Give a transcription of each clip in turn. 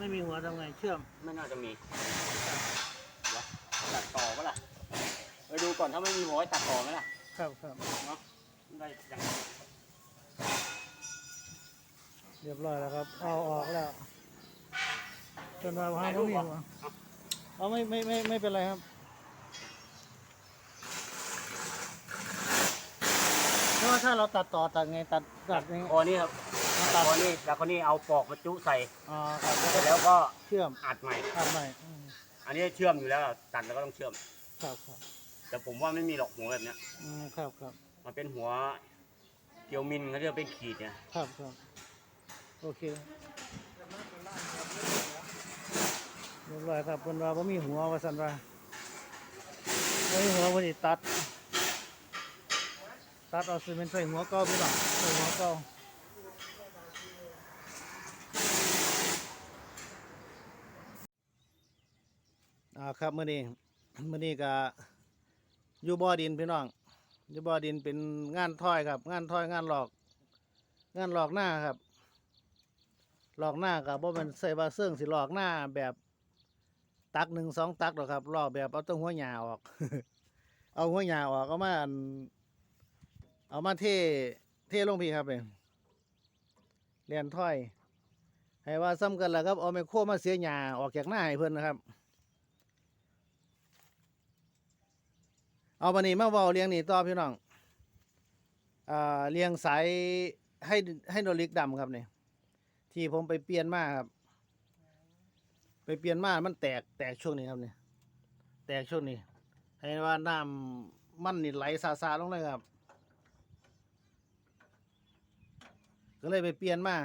ไม่มีหัวทำไงเชื่อม ไม่น่าจะมีเดี๋ยวตัดต่อปะล่ะไปดูก่อนถ้าไม่มีหัวให้ตัดต่อไหมล่ะ ครับครับเนาะได้ยังเรียบร้อยแล้วครับ เอาออกแล้วจนว่าห้างก็มีหัวเอาไม่ไม่ไม่ไม่เป็นไรครับเพราะว่าถ้าเราตัดต่อตัดไงตัดตัดไงคอนี่ครับ ตัดคอนี่จากคนนี้เอาปอกมาจุใส่อ่าตัดเสร็จแล้วก็เชื่อมอัดใหม่ตัดใหม่อืมอันนี้เชื่อมอยู่แล้วตัดแล้วก็ต้องเชื่อม ครับครับแต่ผมว่าไม่มีหรอกหัวแบบเนี้ยอืมครับครับมันเป็นหัวเกียวมินเขาเรียกเป็นขีดเนี่ยครับครับโอเคเรียบร้อยครับคนว่าบ่มีหัวว่าสันว่าบ่มีหัววันนี้ตัด ตัดเอาซีเมนต์ใส่หัวเก่าพี่น้องใส่หัวเก่า อ่าครับเมื้อนี้เมื้อนี้ก็อยู่บ่อดินพี่น้องอยู่บ่อดินเป็นงานถ้อยครับ งานถ้อยงานหลอก งานหลอกหน้าครับ หลอกหน้ากับบ่แมันใส่ว่าเสื่องสิหลอกหน้าแบบตักหนึ่งสองตักหรอกครับหลอกแบบเอาต้หัวหยาออก เอาหัวหยาออกเอามาเอามาเทเทลงพี่ครับเลยเรียนถ้อย ให้ว่าซ้ำกันแล้วครับเอาไมโครมาเสียหยาออกจากหน้าให้เพิ่อนนะครับ เอาบันนี้มาเว้าเลี้ยงนี่ต่อพี่น้องอ่าเลี้ยงสายให้ให้โดริกดำครับเนี่ยที่ผมไปเปลี่ยนมาครับ ไปเปลี่ยนมามันแตกแตกช่วงนี้ครับเนี่ยแตกช่วงนี้ให้ว่าน้ำมันนี่ไหลซาซาลงเลยครับ ก็เลยไปเปลี่ยนมา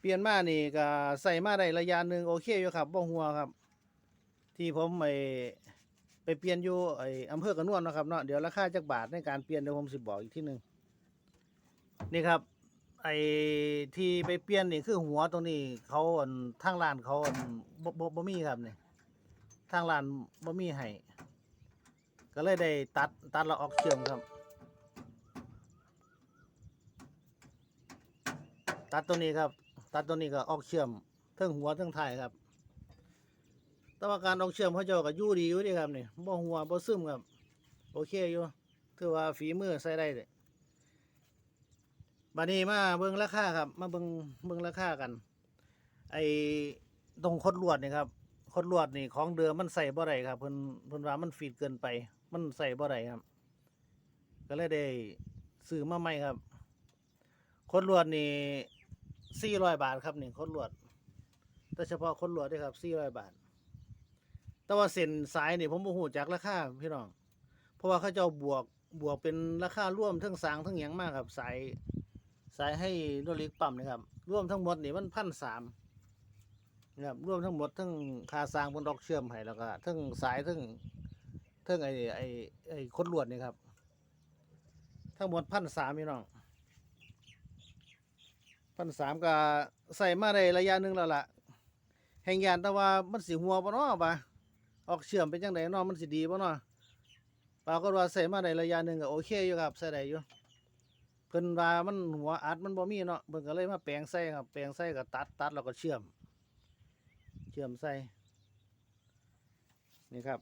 เปลี่ยนมานี่ก็ใส่มาได้ระยะหนึ่งโอเคอยู่ครับบ่หัวครับ ที่ผมไป ไปเปลี่ยนอยู่ไออำเภอกระนวนนะครับเนาะเดี๋ยวราคาจักบาทในการเปลี่ยนเดี๋ยวผมสิบอกอีกที่หนึ่งนี่ครับ ไอที่ไปเปลี่ยนนี่คือหัวตรงนี้เขาอันทางร้านเขาอันบ่บ่บ่มีครับเนี่ยทางร้านบ่มีให้ก็เลยได้ตัดตัดแล้วออกเชื่อมครับ ตัดตัวนี้ครับ ตัดตัวนี้ก็ออกเชื่อมเทั้งหัวเทั้งท้ายครับ แต่ว่าการออกเชื่อมเขาเจ้าก็อยู่ดีอยู่ดีครับนี่บ่หัวบ่ซึมครับ โอเคอยู่ถือว่าฝีมือใส่ได้เลยบัดนี้มาเบิ่งราคาครับ มาเบิ่งเบิ่งราคากัน ไอ้ตรงคดลวดนี่ครับคดลวดนี่ของเดิมมันใส่บ่ได้ครับเพิ่นเพิ่นว่ามันฟีดเกินไป มันใส่บ่ได้ครับ ก็เลยได้ซื้อมาใหม่ครับคดลวดนี่400บาทครับนี่คดลวดแต่เฉพาะคดลวดด้อครับ400บาท แต่ว่าเส้นสายนี่ผมบ่ฮู้จักราคาพี่น้อง เพราะว่าเขาเจ้าบวกบวกเป็นราคาร่วมทั้งสางทั้งหยังมากครับ สายสายให้โนลิกปั๊มนะครับรวมทั้งหมดนี่มันพันสามนะครับรวมทั้งหมดทั้งคาสร้างบนดอกเชื่อมให้แล้วก็ทั้งสายทั้งทั้งไอ้ไอ้ไอ้คนลวดนี่ครับ ทั้งหมดพันสามพี่น้องพันสามก็ใส่มาได้ระยะหนึ่งแล้วล่ะ แห่งยานแต่ว่ามันสีหัวปะเนาะปะ ออกเชื่อมเป็นจังไดเนาะมันสิดีบ่เนาะปรากฏว่าใส่มาได้ระยะหนึ่งก็โอเคอยู่ครับใส่ได้อยู่เพิ่นว่ามันหัวอัดมันบ่มีเนาะเพิ่นก็เลยมาแปลงใส่ครับแปลงใส่ก็ตัดตัดแล้วก็เชื่อม เชื่อมใส่นี่ครับ